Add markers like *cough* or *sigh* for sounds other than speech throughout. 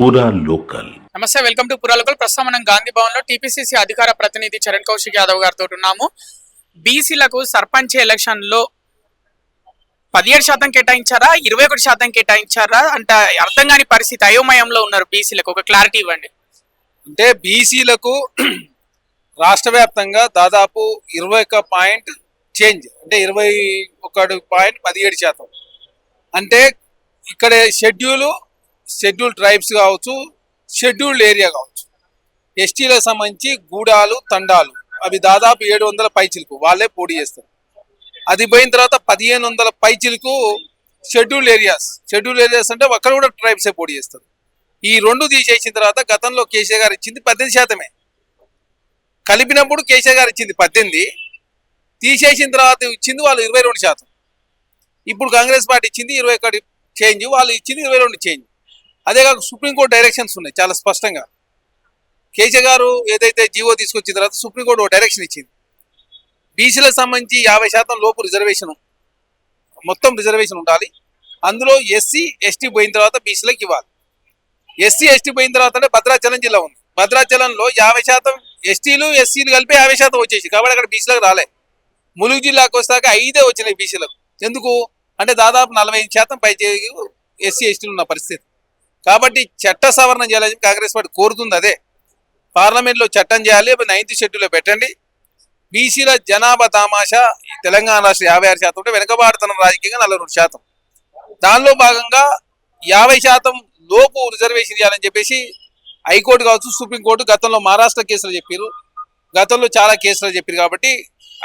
పూరా లోకల్ నమస్తే welcome to పురాలకల్ ప్రస్తుతం మనం గాంధీ భవన్లో టీపీసీసీ అధికార ప్రతినిధి చరణ్ కౌశిక్ యాదవ్ గారితో ఉన్నాము. బీసీలకు సర్పంచ్ ఎలక్షన్లో పదిహేడు శాతం కేటాయించారా? ఇరవై ఒకటి శాతం కేటాయించారా? అంటే అర్థం కాని పరిస్థితి అయోమయంలో ఉన్నారు బీసీలకు. ఒక క్లారిటీ ఇవ్వండి. అంటే బీసీలకు *clears throat* రాష్ట్ర వ్యాప్తంగా దాదాపు ఇరవై ఒక్క పాయింట్ చేంజ్ అంటే ఇరవై ఒకటి పాయింట్ పదిహేడు శాతం. అంటే ఇక్కడ షెడ్యూల్ షెడ్యూల్ ట్రైబ్స్ కావచ్చు షెడ్యూల్డ్ ఏరియా కావచ్చు. ఎస్టీలకు సంబంధించి గూడాలు తండాలు. అవి దాదాపు ఏడు వందల పైచిలకు. వాళ్ళే పోటీ చేస్తారు. అది పోయిన తర్వాత పదిహేను వందల పైచిలకు షెడ్యూల్డ్ ఏరియాస్. షెడ్యూల్ ఏరియాస్ అంటే అక్కడ కూడా ట్రైబ్సే పోటీ చేస్తారు. ఈ రెండు తీసేసిన తర్వాత గతంలో కేసీఆర్ గారు ఇచ్చింది పద్దెనిమిది శాతమే. కలిపినప్పుడు కేసీఆర్ గారు ఇచ్చింది పద్దెనిమిది. తీసేసిన తర్వాత ఇచ్చింది వాళ్ళు ఇరవై రెండు శాతం. ఇప్పుడు కాంగ్రెస్ పార్టీ ఇచ్చింది ఇరవై ఒకటి చేంజ్. వాళ్ళు ఇచ్చింది ఇరవై రెండు చేంజ్. అదే కాక సుప్రీంకోర్టు డైరెక్షన్స్ ఉన్నాయి చాలా స్పష్టంగా. కేజీ గారు ఏదైతే జీవో తీసుకొచ్చిన తర్వాత సుప్రీంకోర్టు ఒక డైరెక్షన్ ఇచ్చింది. బీసీలకు సంబంధించి యాభై శాతం లోపు రిజర్వేషన్ మొత్తం రిజర్వేషన్ ఉండాలి. అందులో ఎస్సీ ఎస్టీ పోయిన తర్వాత బీసీలకు ఇవ్వాలి. ఎస్సీ ఎస్టీ పోయిన తర్వాత అంటే భద్రాచలం జిల్లా ఉంది. భద్రాచలంలో యాభై శాతం ఎస్టీలు ఎస్సీలు కలిపి యాభై శాతం వచ్చేసి కాబట్టి అక్కడ బీసీలకు రాలే. ములుగు జిల్లాకు వస్తాక ఐదే వచ్చినాయి బీసీలకు ఎందుకు? అంటే దాదాపు నలభై ఐదు శాతం పై ఎస్సీ ఎస్టీలు ఉన్న పరిస్థితి. కాబట్టి చట్ట సవరణ చేయాలని కాంగ్రెస్ పార్టీ కోరుతుంది అదే. పార్లమెంట్లో చట్టం చేయాలి నైన్త్ షెడ్యూల్లో పెట్టండి. బీసీల జనాభా తామాషా ఈ తెలంగాణ రాష్ట్ర యాభై ఆరు శాతం ఉంటే వెనుకబాడుతున్న రాజకీయంగా నలభై రెండు శాతం. దానిలో భాగంగా యాభై శాతం లోపు రిజర్వేషన్ చేయాలని చెప్పేసి హైకోర్టు కావచ్చు సుప్రీంకోర్టు గతంలో మహారాష్ట్ర కేసులు చెప్పారు. గతంలో చాలా కేసులు చెప్పారు కాబట్టి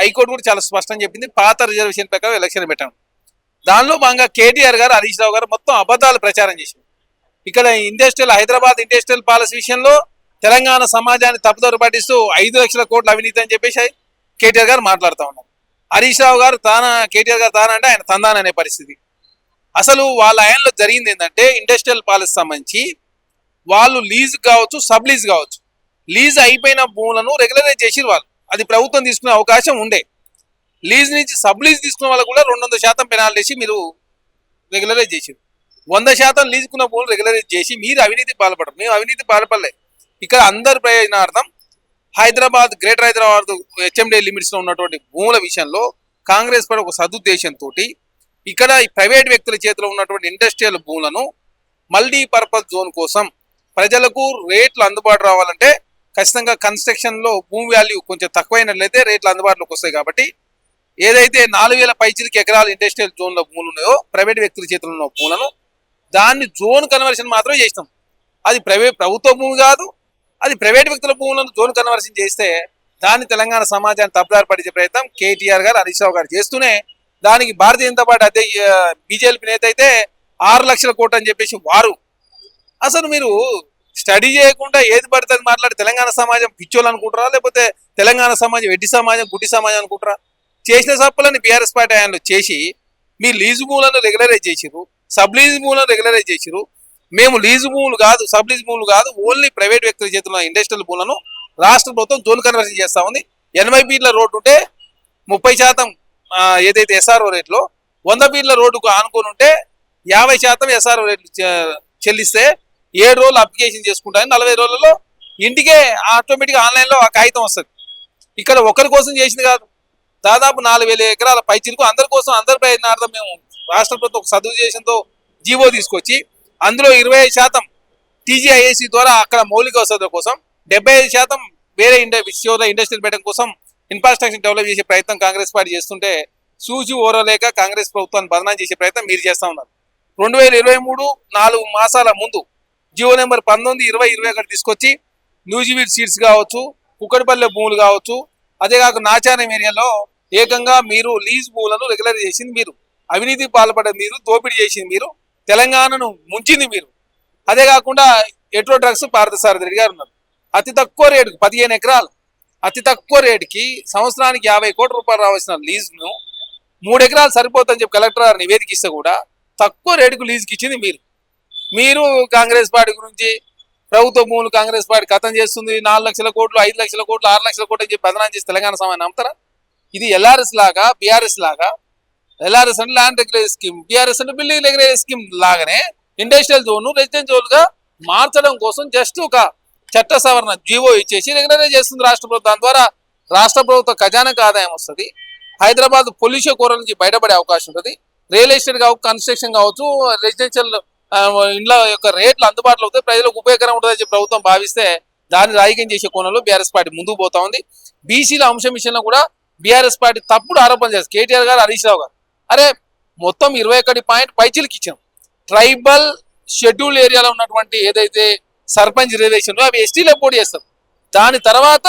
హైకోర్టు కూడా చాలా స్పష్టం చెప్పింది. పాత రిజర్వేషన్ ప్రకారం ఎలక్షన్ పెట్టాను దానిలో భాగంగా కేటీఆర్ గారు హరీష్ రావు గారు మొత్తం అబద్ధాలు ప్రచారం చేశారు. ఇక్కడ ఇండస్ట్రియల్ హైదరాబాద్ ఇండస్ట్రియల్ పాలసీ విషయంలో తెలంగాణ సమాజాన్ని తప్పుదోరు పట్టిస్తూ ఐదు లక్షల కోట్ల అవినీతి అని చెప్పేసి కేటీఆర్ గారు మాట్లాడుతూ ఉన్నారు. హరీష్ రావు గారు తాన కేటీఆర్ గారు తానంటే ఆయన తందాననే పరిస్థితి. అసలు వాళ్ళ ఆయనలో జరిగింది ఏంటంటే ఇండస్ట్రియల్ పాలసీ సంబంధించి వాళ్ళు లీజ్ కావచ్చు సబ్ లీజ్ కావచ్చు. లీజ్ అయిపోయిన భూములను రెగ్యులరైజ్ చేసిరు వాళ్ళు. అది ప్రభుత్వం తీసుకునే అవకాశం ఉండే. లీజ్ నుంచి సబ్ లీజ్ తీసుకున్న వాళ్ళు కూడా రెండు వందల శాతం పెనాల్టీ వేసి మీరు రెగ్యులరైజ్ చేసిరు. వంద శాతం లీజుకున్న భూములు రెగ్యులరైజ్ చేసి మీరు అవినీతి పాల్పడరు. మేము అవినీతి పాల్పడలే. ఇక్కడ అందరి ప్రయోజనార్థం హైదరాబాద్ గ్రేటర్ హైదరాబాద్ హెచ్ఎండి లిమిట్స్లో ఉన్నటువంటి భూముల విషయంలో కాంగ్రెస్ పార్టీ ఒక సదుద్దేశంతో ఇక్కడ ఈ ప్రైవేట్ వ్యక్తుల చేతిలో ఉన్నటువంటి ఇండస్ట్రియల్ భూములను మల్టీపర్పస్ జోన్ కోసం ప్రజలకు రేట్లు అందుబాటు రావాలంటే ఖచ్చితంగా కన్స్ట్రక్షన్లో భూమి వాల్యూ కొంచెం తక్కువైనట్లయితే రేట్లు అందుబాటులోకి వస్తాయి కాబట్టి ఏదైతే నాలుగు వేల పైచిలకి ఎకరాల ఇండస్ట్రియల్ జోన్లో భూములు ఉన్నాయో ప్రైవేట్ వ్యక్తుల చేతిలో ఉన్న భూములను దాన్ని జోన్ కన్వర్షన్ మాత్రం చేసినాం. అది ప్రైవేట్ ప్రభుత్వ భూమి కాదు అది ప్రైవేట్ వ్యక్తుల భూములను జోన్ కన్వర్షన్ చేస్తే దాన్ని తెలంగాణ సమాజాన్ని తప్పుదారి పడిచే ప్రయత్నం కేటీఆర్ గారు హరీష్ రావు గారు చేస్తూనే దానికి భారతీయ జనతా పార్టీ అదే బీజేపీ నేత అయితే ఆరు లక్షల కోట్లు అని చెప్పేసి వారు. అసలు మీరు స్టడీ చేయకుండా ఏది పడుతుంది మాట్లాడి తెలంగాణ సమాజం పిచ్చోళ్ళు అనుకుంటారా లేకపోతే తెలంగాణ సమాజం ఎడ్డి సమాజం గుడ్డి సమాజం అనుకుంటారా చేసిన సప్పులని బీఆర్ఎస్ పార్టీ ఆయనలో చేసి మీ లీజు భూములను రెగ్యులరైజ్ చేసిరు సబ్ లీజు భూములను రెగ్యులరైజ్ చేసిరు మేము లీజు భూములు కాదు సబ్ లీజు భూములు కాదు ఓన్లీ ప్రైవేట్ వ్యక్తుల చేతుల్లో ఇండస్ట్రియల్ భూములను రాష్ట్ర ప్రభుత్వం జోన్ కన్వర్షన్ చేస్తా ఉంది. ఎనభై ఫీట్ల రోడ్డు ఉంటే ముప్పై శాతం ఏదైతే ఎస్ఆర్ఓ రేట్లో వంద ఫీట్ల రోడ్డుకు ఆనుకొని ఉంటే యాభై శాతం ఎస్ఆర్ఓ రేట్లు చెల్లిస్తే ఏడు రోజులు అప్లికేషన్ చేసుకుంటాను నలభై రోజులలో ఇంటికే ఆటోమేటిక్గా ఆన్లైన్లో ఆ కాగితం వస్తుంది. ఇక్కడ ఒకరి కోసం చేసింది కాదు. దాదాపు నాలుగు వేల ఎకరాల పైచిలకు అందరి కోసం అందరి ప్రయత్నార్థం మేము రాష్ట్ర ప్రభుత్వం ఒక సదుద్దేశంతో జీవో తీసుకొచ్చి అందులో ఇరవై ఐదు శాతం టీజీఐఏసీ ద్వారా అక్కడ మౌలిక వసతుల కోసం డెబ్బై ఐదు శాతం వేరే ఇండ విషయంలో ఇండస్ట్రియల్ పెట్టడం కోసం ఇన్ఫ్రాస్ట్రక్చర్ డెవలప్ చేసే ప్రయత్నం కాంగ్రెస్ పార్టీ చేస్తుంటే సూచి ఓరలేక కాంగ్రెస్ ప్రభుత్వాన్ని బదనాం చేసే ప్రయత్నం మీరు చేస్తూ ఉన్నారు. రెండు వేల ఇరవై మూడు నాలుగు మాసాల ముందు జియో నెంబర్ పంతొమ్మిది ఇరవై ఇరవై ఒకటి తీసుకొచ్చి న్యూజివీడ్ సీట్స్ కావచ్చు కుక్కడిపల్లె భూములు కావచ్చు అదే కాక నాచారం ఏరియాలో ఏకంగా మీరు లీజ్ భూములను రెగ్యులర్ చేసింది మీరు. అవినీతి పాల్పడేది మీరు దోపిడీ చేసింది మీరు తెలంగాణను ముంచింది మీరు. అదే కాకుండా ఎట్రో డ్రగ్స్ పార్థసారథి రెడ్డి గారు ఉన్నారు. అతి తక్కువ రేటుకు పదిహేను ఎకరాలు అతి తక్కువ రేటుకి సంవత్సరానికి యాభై కోట్ల రూపాయలు రావాల్సిన లీజును మూడు ఎకరాలు సరిపోతుందని చెప్పి కలెక్టర్ గారు నివేదిక ఇస్తే కూడా తక్కువ రేటుకు లీజుకి ఇచ్చింది మీరు. మీరు కాంగ్రెస్ పార్టీ గురించి ప్రభుత్వ భూములు కాంగ్రెస్ పార్టీ కథం చేస్తుంది నాలుగు లక్షల కోట్లు ఐదు లక్షల కోట్లు ఆరు లక్షల కోట్లు అని చెప్పి బదనాం చేసి తెలంగాణ సమాజం నమ్ముతారా? ఇది ఎల్ఆర్ఎస్ లాగా బీఆర్ఎస్ లాగా ఎల్ఆర్ఎస్ అంటే ల్యాండ్ రెగ్యులేషన్ స్కీమ్ బీఆర్ఎస్ అంటే బిల్డింగ్ రెగ్యులేషన్ స్కీమ్ లాగానే ఇండస్ట్రియల్ జోన్ రెసిడెన్షియల్గా మార్చడం కోసం జస్ట్ ఒక చట్ట సవరణ జీవో ఇచ్చేసి రెగ్యులరైజ్ చేస్తుంది రాష్ట్ర ప్రభుత్వం. దాని ద్వారా రాష్ట్ర ప్రభుత్వ ఖజానాకు ఆదాయం వస్తుంది. హైదరాబాద్ పొల్యూషన్ కూర నుంచి బయటపడే అవకాశం ఉంటుంది. రియల్ ఎస్టేట్ కావచ్చు కన్స్ట్రక్షన్ కావచ్చు రెసిడెన్షియల్ ఇండ్ల యొక్క రేట్లు అందుబాటులో అవుతాయి ప్రజలకు ఉపయోగకరం ఉంటుందని చెప్పి ప్రభుత్వం భావిస్తే దాన్ని రాజకీయం చేసే కోణంలో బీఆర్ఎస్ పార్టీ ముందుకు పోతా ఉంది. బీసీల అంశం విషయంలో కూడా బీఆర్ఎస్ పార్టీ తప్పుడు ఆరోపణలు చేస్తారు కేటీఆర్ గారు హరీష్ రావు గారు. అరే మొత్తం ఇరవై ఒకటి పాయింట్ పైచీలకి ఇచ్చాం ట్రైబల్ షెడ్యూల్ ఏరియాలో ఉన్నటువంటి ఏదైతే సర్పంచ్ రిజర్వేషన్ అవి ఎస్టీలో పోటీ చేస్తారు. దాని తర్వాత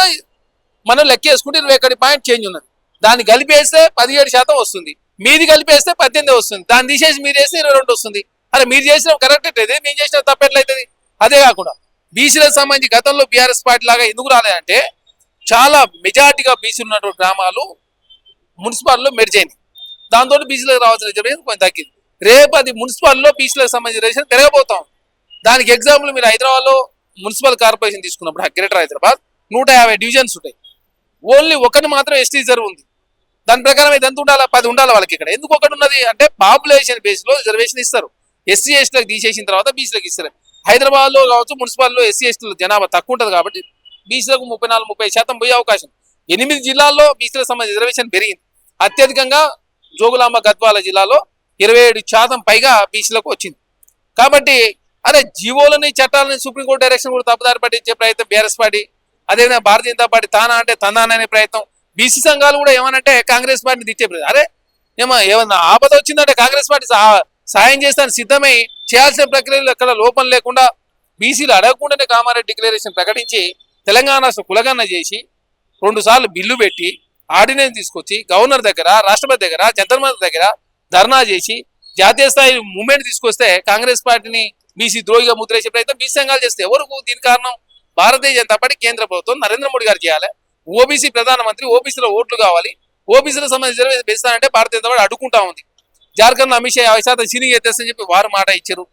మనం లెక్క వేసుకుంటే ఇరవై ఒకటి పాయింట్ చేంజ్ ఉన్నది. దాన్ని కలిపేస్తే పదిహేడు శాతం వస్తుంది. మీది కలిపేస్తే పద్దెనిమిది వస్తుంది. దాన్ని తీసేసి మీరు వేస్తే ఇరవై రెండు వస్తుంది. అరే మీరు చేసిన కరెక్ట్ అయితే మేము చేసిన తప్పెట్లయితుంది అదే కాకుండా బీసీలకు సంబంధించి గతంలో బీఆర్ఎస్ పార్టీ లాగా ఎందుకు రాలేదంటే చాలా మెజార్టీగా బీసీలు ఉన్నటువంటి గ్రామాలు మున్సిపాల్లో మెర్జ్ దాంతో బీసీలకు రావాల్సిన రిజర్వేషన్ కొంచెం తగ్గింది. రేపు అది మున్సిపాల్లో బీసీలకు సంబంధించిన రిజర్వేషన్ పెరగబోతాం. దానికి ఎగ్జాంపుల్ మీరు హైదరాబాద్లో మున్సిపల్ కార్పొరేషన్ తీసుకున్నప్పుడు గ్రేటర్ హైదరాబాద్ నూట యాభై డివిజన్స్ ఉంటాయి. ఓన్లీ ఒకటి మాత్రం ఎస్టీ రిజర్వ్ ఉంది. దాని ప్రకారం ఇది ఎంత ఉండాలి? పది ఉండాలి వాళ్ళకి ఇక్కడ? ఎందుకు ఒకటి ఉన్నది? అంటే పాపులేషన్ బేస్లో రిజర్వేషన్ ఇస్తారు. ఎస్సీ ఎస్టీలకు తీసేసిన తర్వాత బీసీలకు ఇస్తారు. హైదరాబాద్లో కావచ్చు మున్సిపాల్లో ఎస్సీ ఎస్టీల జనాభా తక్కువ ఉంటుంది కాబట్టి బీసీలకు ముప్పై నాలుగు ముప్పై శాతం పోయే అవకాశం. ఎనిమిది జిల్లాల్లో బీసీలకు సంబంధించిన రిజర్వేషన్ పెరిగింది. అత్యధికంగా జోగులాంబ గద్వాల జిల్లాలో ఇరవై ఏడు శాతం పైగా బీసీలకు వచ్చింది. కాబట్టి అరే జీవోలని చట్టాలని సుప్రీంకోర్టు డైరెక్షన్ కూడా తప్పుదారి పట్టించే ప్రయత్నం బీఆర్ఎస్ పార్టీ అదేవిధంగా భారతీయ జనతా పార్టీ తానా అంటే తందాననే ప్రయత్నం బీసీ సంఘాలు కూడా ఏమనంటే కాంగ్రెస్ పార్టీని దిచ్చే ప్రయత్నం. అరే ఏమో ఏమన్నా ఆపద వచ్చిందంటే కాంగ్రెస్ పార్టీ సహా- సాయం చేస్తాను సిద్ధమై చేయాల్సిన ప్రక్రియలు ఎక్కడ లోపం లేకుండా బీసీలు అడగకుండానే కామారెడ్డి డిక్లరేషన్ ప్రకటించి తెలంగాణ కులగన్న చేసి రెండు సార్లు బిల్లు పెట్టి ఆర్డినెన్స్ తీసుకొచ్చి గవర్నర్ దగ్గర రాష్ట్రపతి దగ్గర జంతర్ దగ్గర ధర్నా చేసి జాతీయ స్థాయి మూమెంట్ తీసుకొస్తే కాంగ్రెస్ పార్టీని బీసీ ద్రోహిగా ముద్రేసే ప్రయత్నం బీసీ సంఘాలు చేస్తే ఎవరు దీని కారణం? భారతీయ జనతా పార్టీ కేంద్ర ప్రభుత్వం నరేంద్ర మోడీ గారు చేయాలి ఓబీసీ ప్రధానమంత్రి ఓబీసీలో ఓట్లు కావాలి. ఓబీసీలకు సంబంధించిన పెంచుతానంటే భారతీయ జనతా పార్టీ అడ్డుకుంటా ఉంది. జార్ఖండ్ అమిత్ షా యాభై శాతం సీనింగ్ ఎత్తేస్తని చెప్పి వారు మాట ఇచ్చారు.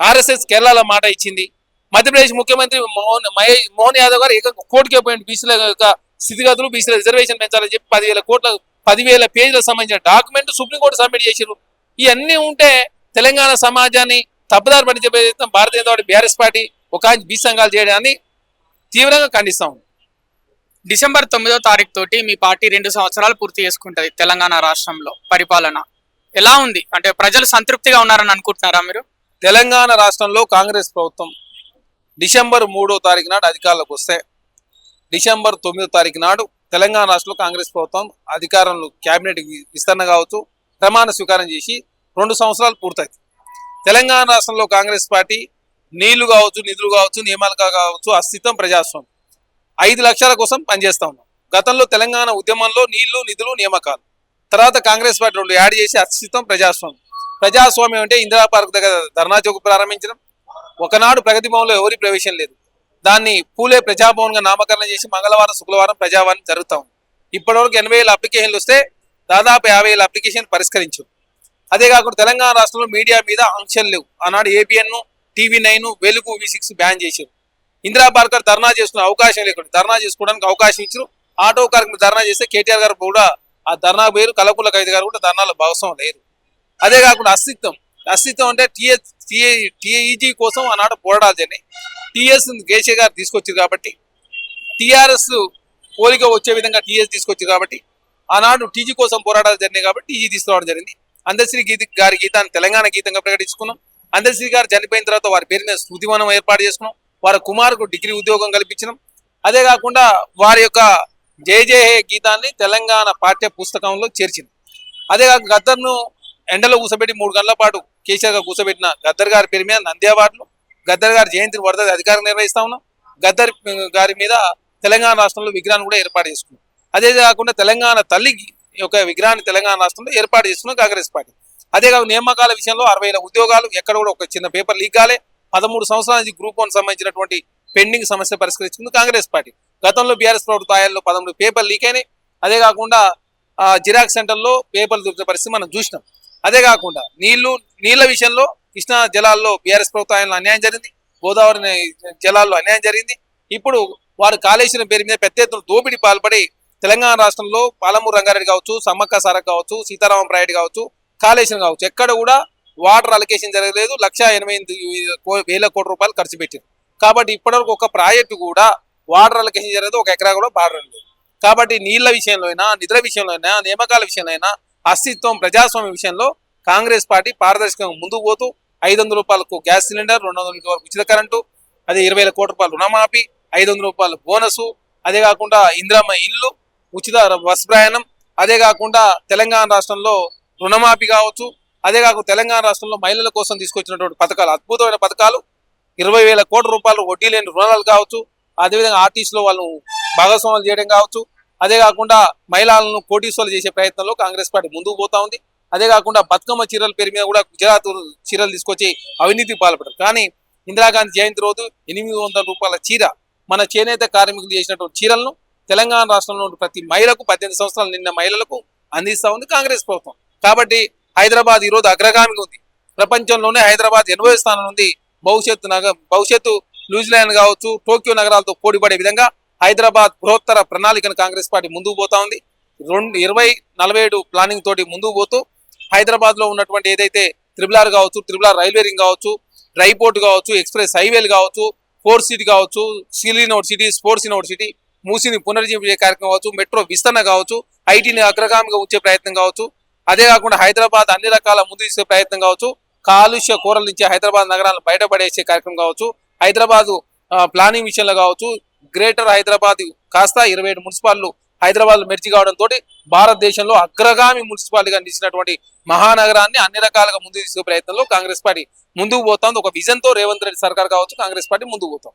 ఆర్ఎస్ఎస్ కేరళలో మాట ఇచ్చింది. మధ్యప్రదేశ్ ముఖ్యమంత్రి మోహన్ మహే- మోహన్ యాదవ్ గారు ఏకంగా కోర్టుకే పోయింది బీసీల యొక్క స్థితిగతులు బీసీల రిజర్వేషన్ పెంచాలని చెప్పి పదివేల కోట్ల పదివేల పేజీలకు సంబంధించిన డాక్యుమెంట్ సుప్రీంకోర్టు సబ్మిట్ చేశారు ఇవన్నీ ఉంటే తెలంగాణ సమాజాన్ని తప్పుదారి పట్టించే ప్రయత్నం Bharatiya Janata party BRS party ఒక బీసీ సంఘాలు చేయడాన్ని తీవ్రంగా ఖండిస్తాం డిసెంబర్ తొమ్మిదో తారీఖు తోటి మీ పార్టీ రెండు సంవత్సరాలు పూర్తి చేసుకుంటది తెలంగాణ రాష్ట్రంలో పరిపాలన. ఎలా ఉంది? అంటే ప్రజలు సంతృప్తిగా ఉన్నారని అనుకుంటున్నారా మీరు? తెలంగాణ రాష్ట్రంలో కాంగ్రెస్ ప్రభుత్వం డిసెంబర్ మూడో తారీఖు నాడు అధికారంలోకి వస్తే డిసెంబర్ తొమ్మిదో తారీఖు నాడు తెలంగాణ రాష్ట్రంలో కాంగ్రెస్ ప్రభుత్వం అధికారంలో క్యాబినెట్ విస్తరణ కావచ్చు ప్రమాణ స్వీకారం చేసి రెండు సంవత్సరాలు పూర్తయింది. తెలంగాణ రాష్ట్రంలో కాంగ్రెస్ పార్టీ నీళ్ళు కావచ్చు నిధులు కావచ్చు నియమాలు కావచ్చు అస్తిత్వం ప్రజాస్వామ్యం. ఐదు లక్షల కోసం పనిచేస్తా ఉన్నాం. గతంలో తెలంగాణ ఉద్యమంలో నీళ్ళు నిధులు నియామకాలు. తర్వాత కాంగ్రెస్ పార్టీ రెండు యాడ్ చేసి అస్తిత్వం ప్రజాస్వామ్యం. ప్రజాస్వామ్యం అంటే ఇందిరా పార్క్ దగ్గర ధర్నా చౌక్ ప్రారంభించడం. ఒకనాడు ప్రగతి భవన్లో ఎవరి ప్రవేశం లేదు. దాన్ని పూలే ప్రజాభవన్గా నామకరణం చేసి మంగళవారం శుక్రవారం ప్రజావాణి జరుగుతాం ఉంది. ఇప్పటివరకు ఎనభై వేల అప్లికేషన్లు వస్తే దాదాపు యాభై వేల అప్లికేషన్ పరిష్కరించు. అదే కాకుండా తెలంగాణ రాష్ట్రంలో మీడియా మీద ఆంక్షలు లేవు. ఆనాడు ఏబిఎన్ టీవీ నైన్ వెలుగు వి సిక్స్ బ్యాన్ చేశారు. ఇందిరా పార్కర్ ధర్నా చేసుకునే అవకాశం లేకుండా ధర్నా చేసుకోవడానికి అవకాశం ఇచ్చారు. ఆటో కార్మికులు ధర్నా చేస్తే కేటీఆర్ గారు కూడా ఆ ధర్నా పోయారు. కలకుల కవిత గారు కూడా ధర్నాలో భాగస్వామ్యం లేరు. అదే కాకుండా అస్తిత్వం. అస్తిత్వం అంటే టీఎస్ టీఈజీ కోసం ఆనాడు పోరాటాలు జరిగినాయి. టీఎస్ కేసీ గారు తీసుకొచ్చారు కాబట్టి టీఆర్ఎస్ పోలిక వచ్చే విధంగా టీఎస్ తీసుకొచ్చారు కాబట్టి ఆనాడు టీజీ కోసం పోరాటాలు జరిగినాయి కాబట్టి టీజీ తీసుకురావడం జరిగింది. అందశ్రీ గీత గారి గీతాన్ని తెలంగాణ గీతంగా ప్రకటించుకున్నాం. అందశ్రీ గారు చనిపోయిన తర్వాత వారి పేరు మీద స్మృతివనం ఏర్పాటు చేసుకున్నాం. వారి కుమారుకు డిగ్రీ ఉద్యోగం కల్పించినాం. అదే కాకుండా వారి యొక్క జయ జయ హే గీతాన్ని తెలంగాణ పాఠ్య పుస్తకంలో చేర్చింది అదేగాక గద్దర్ను ఎండలో కూసబెట్టి మూడు గంటల పాటు కేసీఆర్ గారు కూసబెట్టిన గద్దర్ గారి పేరు మీద నంది గద్దర్ గారి జయంతిని వరద అధికారం నిర్వహిస్తా ఉన్నాం. గద్దర్ గారి మీద తెలంగాణ రాష్ట్రంలో విగ్రహాన్ని కూడా ఏర్పాటు చేసుకున్నాం. అదే కాకుండా తెలంగాణ తల్లి యొక్క విగ్రహాన్ని తెలంగాణ రాష్ట్రంలో ఏర్పాటు చేసుకున్నాం కాంగ్రెస్ పార్టీ. అదే కాక నియామకాల విషయంలో అరవై ఉద్యోగాలు ఎక్కడ కూడా ఒక చిన్న పేపర్ లీక్ కాలే. పదమూడు సంవత్సరాల నుంచి గ్రూప్ వన్ సంబంధించినటువంటి పెండింగ్ సమస్య పరిష్కరించుకుంది కాంగ్రెస్ పార్టీ. గతంలో బీఆర్ఎస్ ప్రభుత్వ ఆయాల్లో పదమూడు పేపర్ లీక్ అయినాయి. అదే కాకుండా జిరాక్స్ సెంటర్లో పేపర్లు దొరికిన పరిస్థితి మనం చూసినాం. అదే కాకుండా నీళ్ళు నీళ్ళ విషయంలో కృష్ణా జలాల్లో బీఆర్ఎస్ ప్రభుత్వంలో అన్యాయం జరిగింది. గోదావరి జలాల్లో అన్యాయం జరిగింది. ఇప్పుడు వారు కాళేశ్వరం పేరు మీద పెద్ద ఎత్తున దోపిడి పాల్పడి తెలంగాణ రాష్ట్రంలో పాలమూరు రంగారెడ్డి కావచ్చు సమ్మక్క సారక్ కావచ్చు సీతారామం ప్రాయుడు కావచ్చు కాళేశ్వరం కావచ్చు ఎక్కడ కూడా వాటర్ అలొకేషన్ జరగలేదు. లక్ష ఎనభై ఎనిమిది వేల కోట్ల రూపాయలు ఖర్చు పెట్టారు కాబట్టి ఇప్పటివరకు ఒక ప్రాజెక్టు కూడా వాటర్ అలొకేషన్ జరగదు. ఒక ఎకరా కూడా బారడం లేదు కాబట్టి నీళ్ళ విషయంలో అయినా నిధుల విషయంలో అయినా నియామకాల విషయంలో అయినా అస్తిత్వం ప్రజాస్వామ్య విషయంలో కాంగ్రెస్ పార్టీ పారదర్శకంగా ముందుకు పోతూ ఐదు వందల రూపాయలకు గ్యాస్ సిలిండర్ రెండు వందల వరకు ఉచిత కరెంటు అదే ఇరవై వేల కోట్ల రూపాయలు రుణమాఫీ ఐదు వందల రూపాయలు బోనసు అదే కాకుండా ఇందిరమ్మ ఇల్లు ఉచిత బస్ ప్రయాణం అదే కాకుండా తెలంగాణ రాష్ట్రంలో రుణమాఫీ కావచ్చు అదే కాకుండా తెలంగాణ రాష్ట్రంలో మహిళల కోసం తీసుకొచ్చినటువంటి పథకాలు అద్భుతమైన పథకాలు ఇరవై వేల కోట్ల రూపాయలు వడ్డీ లేని రుణాలు కావచ్చు అదేవిధంగా ఆర్టీసీలో వాళ్ళు భాగస్వాములు చేయడం కావచ్చు అదే కాకుండా మహిళలను కోటీశ్వరులు చేసే ప్రయత్నంలో కాంగ్రెస్ పార్టీ ముందుకు పోతా ఉంది. అదే కాకుండా బతుకమ్మ చీరల పేరు మీద కూడా గుజరాత్ చీరలు తీసుకొచ్చి అవినీతి పాల్పడరు కానీ ఇందిరాగాంధీ జయంతి రోజు ఎనిమిది వందల రూపాయల చీర మన చేనేత కార్మికులు చేసినటువంటి చీరలను తెలంగాణ రాష్ట్రంలో ప్రతి మహిళకు పద్దెనిమిది సంవత్సరాలు నిన్న మహిళలకు అందిస్తూ ఉంది కాంగ్రెస్ ప్రభుత్వం. కాబట్టి హైదరాబాద్ ఈ రోజు అగ్రగామిగా ఉంది. ప్రపంచంలోనే హైదరాబాద్ ఎనభై స్థానం ఉంది భవిష్యత్తు నగ భవిష్యత్తు న్యూజిలాండ్ కావచ్చు టోక్యో నగరాలతో పోటీపడే విధంగా హైదరాబాద్ బృహత్తర ప్రణాళికను కాంగ్రెస్ పార్టీ ముందుకు పోతా ఉంది. రెండు ఇరవై నలభై ఏడు ప్లానింగ్ తోటి ముందుకు పోతూ హైదరాబాద్లో ఉన్నటువంటి ఏదైతే త్రిబుల్ ఆర్ కావచ్చు త్రిబుల్ ఆర్ రైల్వే రింగ్ కావచ్చు డ్రై పోర్ట్ కావచ్చు ఎక్స్ప్రెస్ హైవేలు కావచ్చు ఫోర్ సిటీ కావచ్చు సిల్ సిటీ స్పోర్ట్స్ యూనివర్సిటీ మూసిని పునర్జీవించే కార్యక్రమం కావచ్చు మెట్రో విస్తరణ కావచ్చు ఐటీని అగ్రగామిగా ఉంచే ప్రయత్నం కావచ్చు అదే కాకుండా హైదరాబాద్ అన్ని రకాల ముందు తీసే ప్రయత్నం కావచ్చు కాలుష్య కూరల నుంచి హైదరాబాద్ నగరాలను బయటపడేసే కార్యక్రమం కావచ్చు హైదరాబాద్ ప్లానింగ్ విషయంలో కావచ్చు గ్రేటర్ హైదరాబాద్ కాస్త ఇరవై ఏడు మున్సిపాల్ హైదరాబాద్ మెర్చి కావడం తోటి భారతదేశంలో అగ్రగామి మున్సిపాలిటీగా నిలిచినటువంటి మహానగరాన్ని అన్ని రకాలుగా ముందు తీసుకునే ప్రయత్నంలో కాంగ్రెస్ పార్టీ ముందుకు పోతుంది. ఒక విజన్తో రేవంత్ రెడ్డి సర్కార్ కావచ్చు కాంగ్రెస్ పార్టీ ముందుకు పోతాం.